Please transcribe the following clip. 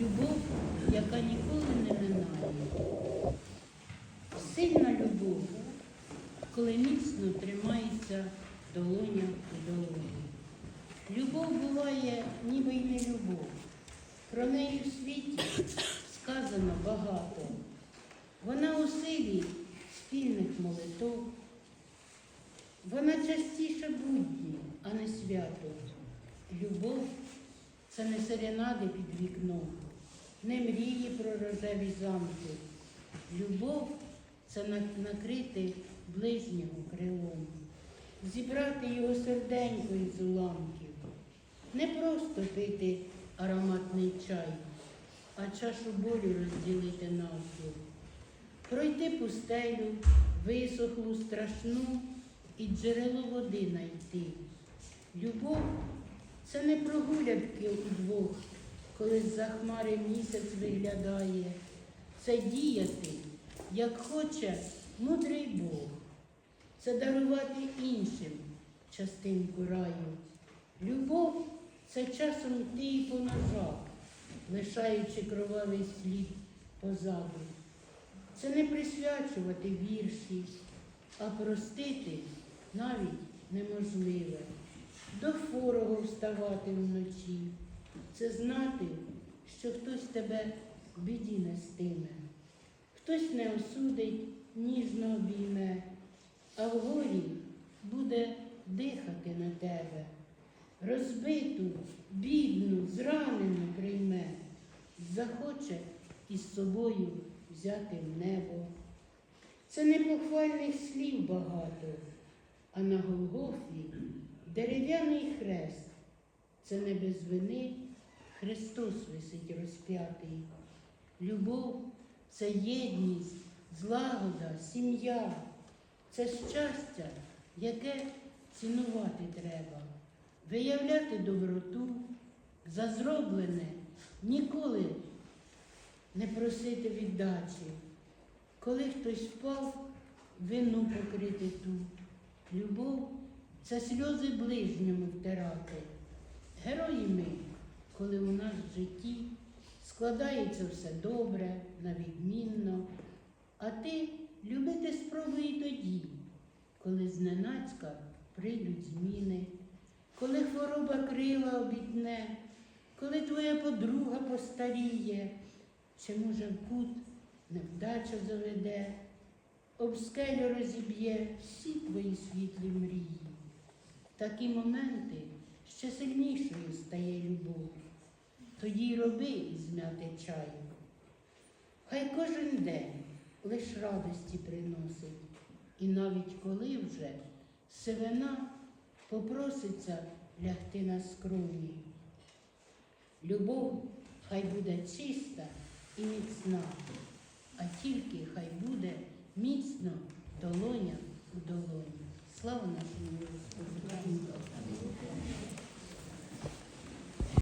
любов, яка ніколи не минає. Сильна любов, коли міцно тримається долоня у долоні. Любов буває, ніби й не любов. Про неї в світі сказано багато. Вона у силі спільних молитов. Вона частіше будні, а не свято. Любов це не серенади під вікном, не мрії про рожеві замки. Любов це накрити ближнього крилом, зібрати його серденько із уламків, не просто пити ароматний чай, а чашу болю розділити навпіл, пройти пустелю, висохлу, страшну і джерело води найти. Любов це не прогулянки удвох, коли з-за хмари місяць виглядає. Це діяти, як хоче мудрий Бог. Це дарувати іншим частинку раю. Любов це часом йти і по ножах, лишаючи кровавий слід позаду. Це не присвячувати вірші, а простити навіть неможливе. До хворого вставати вночі. Це знати, що хтось тебе в біді нестиме, хтось не осудить, ніжно обійме, а в горі буде дихати на тебе. Розбиту, бідну, зранену прийме, захоче із собою взяти в небо. Це не похвальних слів багато, а на Голгофі дерев'яний хрест. Це не без вини Христос висить розп'ятий. Любов це єдність, злагода, сім'я, це щастя, яке цінувати треба, виявляти доброту, за зроблене ніколи не просити віддачі. Коли хтось впав, вину покрити ту. Любов це сльози ближньому втирати. Герої ми, коли у нас в житті складається все добре, навідмінно, а ти любити спробуй і тоді, коли зненацька прийдуть зміни, коли хвороба крила обітне, коли твоя подруга постаріє, чи може в кут невдача заведе, об скелю розіб'є всі твої світлі мрії. Такі моменти ще сильнішою стає любов. Тоді роби із м'яти чаю. Хай кожен день лиш радості приносить, і навіть коли вже сивина попроситься лягти на скроні. Любов хай буде чиста і міцна, а тільки хай буде міцно долоня у долоні. Слава нашому!